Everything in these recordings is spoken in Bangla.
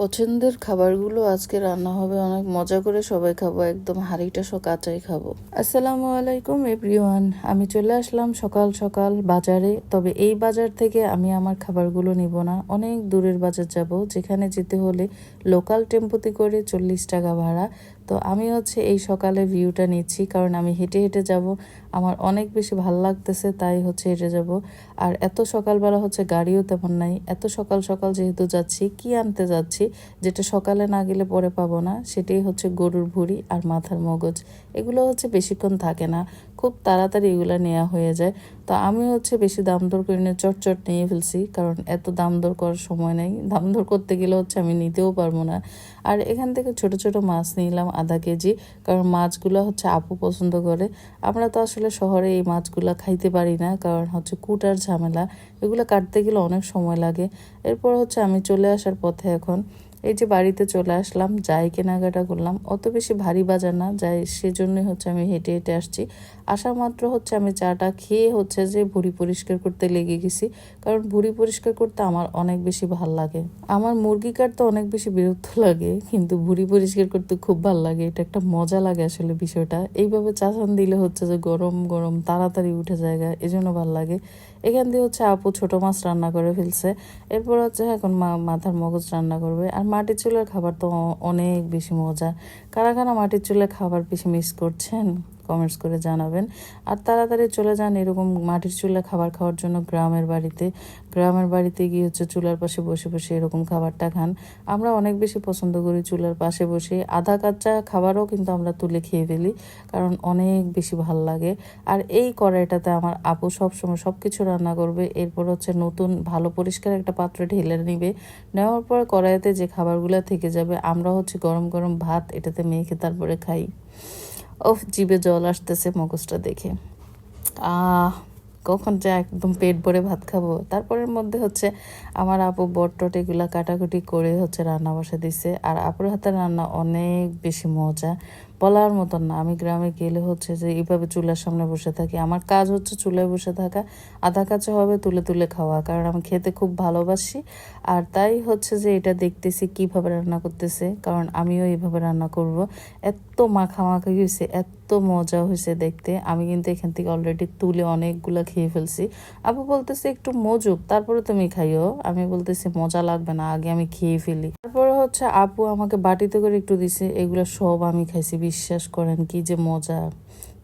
পছন্দের খাবারগুলো আজকে রান্না হবে, অনেক মজা করে সবাই খাব, একদম হাঁড়িটা সব কাঁচাই খাব। আসসালামু আলাইকুম এভরিওয়ান, আমি চলে আসলাম সকাল সকাল বাজারে, তবে এই বাজার থেকে আমি আমার খাবারগুলো নিব না। অনেক দূরের বাজার যাব, যেখানে যেতে হলে লোকাল টেম্পোতে করে চল্লিশ টাকা ভাড়া তো আমি হচ্ছে এই সকালে ভিউটা নিচ্ছি, কারণ আমি হেঁটে হেঁটে যাব। আমার অনেক বেশি ভালো লাগতেছে, তাই হচ্ছে হেঁটে যাব। আর এত সকালবেলা হচ্ছে গাড়িও তেমন নাই। এত সকাল সকাল যেহেতু যাচ্ছি, কি আনতে যাচ্ছি, যেটা সকালে না গেলে পরে পাবো না, সেটাই হচ্ছে গরুর ভুঁড়ি আর মাথার মগজ। এগুলো হচ্ছে বেশিক্ষণ থাকে না। খুব তাড়াতাড়ি এগুলো নেওয়া হয়ে যায়। তো আমি হচ্ছে বেশি দাম দর করে নিয়ে চটচট নিয়ে ফেলছি, কারণ এত দাম দর করার সময় নেই। দাম দর করতে গেলে হচ্ছে আমি নিতেও পারব না। আর এখান থেকে ছোট ছোট মাছ নিলাম আধা কেজি, কারণ মাছগুলো হচ্ছে আপু পছন্দ করে। আমরা তো আসলে শহরে এই মাছগুলো খাইতে পারি না, কারণ হচ্ছে কুটার ঝামেলা। এগুলো কাটতে গেলে অনেক সময় লাগে। এরপর হচ্ছে আমি চলে আসার পথে এখন এই যে বাড়িতে চলে আসলাম, যাই কেনাকাটা করলাম, অত বেশি ভারী বাজার না, যাই সেজন্যই হচ্ছে আমি হেঁটে হেঁটে আসছি। আসা মাত্র হচ্ছে আমি চাটা খেয়ে হচ্ছে যে ভুড়ি পরিষ্কার করতে লেগে গেছি, কারণ ভুড়ি পরিষ্কার করতে আমার অনেক বেশি ভালো লাগে। আমার মুরগি কাটতে অনেক বেশি বিরক্ত লাগে, কিন্তু ভুড়ি পরিষ্কার করতে খুব ভালো লাগে, এটা একটা মজা লাগে আসলে বিষয়টা। এইভাবে চাষান দিলে হচ্ছে যে গরম গরম তাড়াতাড়ি উঠে জায়গা, এজন্য ভালো লাগে। এখান দিয়ে হচ্ছে আপু ছোট মাছ রান্না করে ফেলছে। এরপর হচ্ছে এখন মা, মাথার মগজ রান্না করবে। আর মাটির চুলের খাবার তো অনেক বেশি মজা। কারা কারা মাটির চুলের খাবার বেশি মিস করছেন? কমেন্টস করে জানাবেন। আর তাড়াতাড়ি চলে যান এরকম মাটির চুলা খাবার খাওয়ার জন্য গ্রামের বাড়িতে। গ্রামের বাড়িতে গিয়ে হচ্ছে চুলার পাশে বসে বসে এরকম খাবারটা খান। আমরা অনেক বেশি পছন্দ করি চুলার পাশে বসে। আধা কাঁচা খাবারও কিন্তু আমরা তুলে খেয়ে ফেলি, কারণ অনেক বেশি ভালো লাগে। আর এই কড়াইটাতে আমার আপু সবসময় সব কিছু রান্না করবে, এরপর হচ্ছে নতুন ভালো পরিষ্কার একটা পাত্রে ঢেলে নিবে। নেওয়ার পর কড়াইতে যে খাবারগুলো থেকে যাবে, আমরা হচ্ছে গরম গরম ভাত এটাতে মেখে তারপরে খাই। ওফ জিভে জল আসতেছে মগজটা দেখে। আহ কখন যে একদম পেট ভরে ভাত খাব। তারপরের মধ্যে হচ্ছে আমার আপু বটটট এগুলা কাটাকুটি করে হচ্ছে রান্না বসে দিছে। আর আপুর হাতের রান্না অনেক বেশি মজা। বলার মতন না। আমি গ্রামে গেলে হচ্ছে যে এইভাবে চুলার সামনে বসে থাকি। আমার কাজ হচ্ছে চুলায় বসে থাকা। আধা কাছে হবে, তুলে তুলে খাওয়া। কারণ আমি খেতে খুব ভালোবাসি। আর তাই হচ্ছে যে এটা দেখতেছি কীভাবে রান্না করতেছে। কারণ আমিও এইভাবে রান্না করব। এত মাখামাখি হয়েছে এত মজা হয়েছে দেখতে। আমি কিন্তু এখান থেকে অলরেডি তুলে অনেকগুলো খেয়ে ফেলছি। আপু বলতেছে একটু মজুক, তারপরে তুমি খাইও। আমি বলতেছি মজা লাগবে না, আগে আমি খেয়ে ফেলি। তারপরে হচ্ছে আপু আমাকে বাটিতে করে একটু দিছে, এগুলো সব আমি খাইছি, বিশ্বাস করেন কি যে মজা।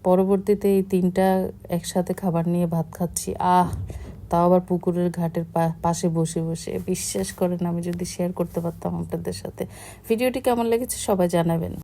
পরবর্তীতে এই তিনটা একসাথে খাবার নিয়ে ভাত খাচ্ছি, আহ! তাও আবার পুকুরের ঘাটের পাশে বসে বসে। বিশ্বাস করেন আমি যদি শেয়ার করতে পারতাম আপনাদের সাথে। ভিডিওটি কেমন লেগেছে সবাই জানাবেন।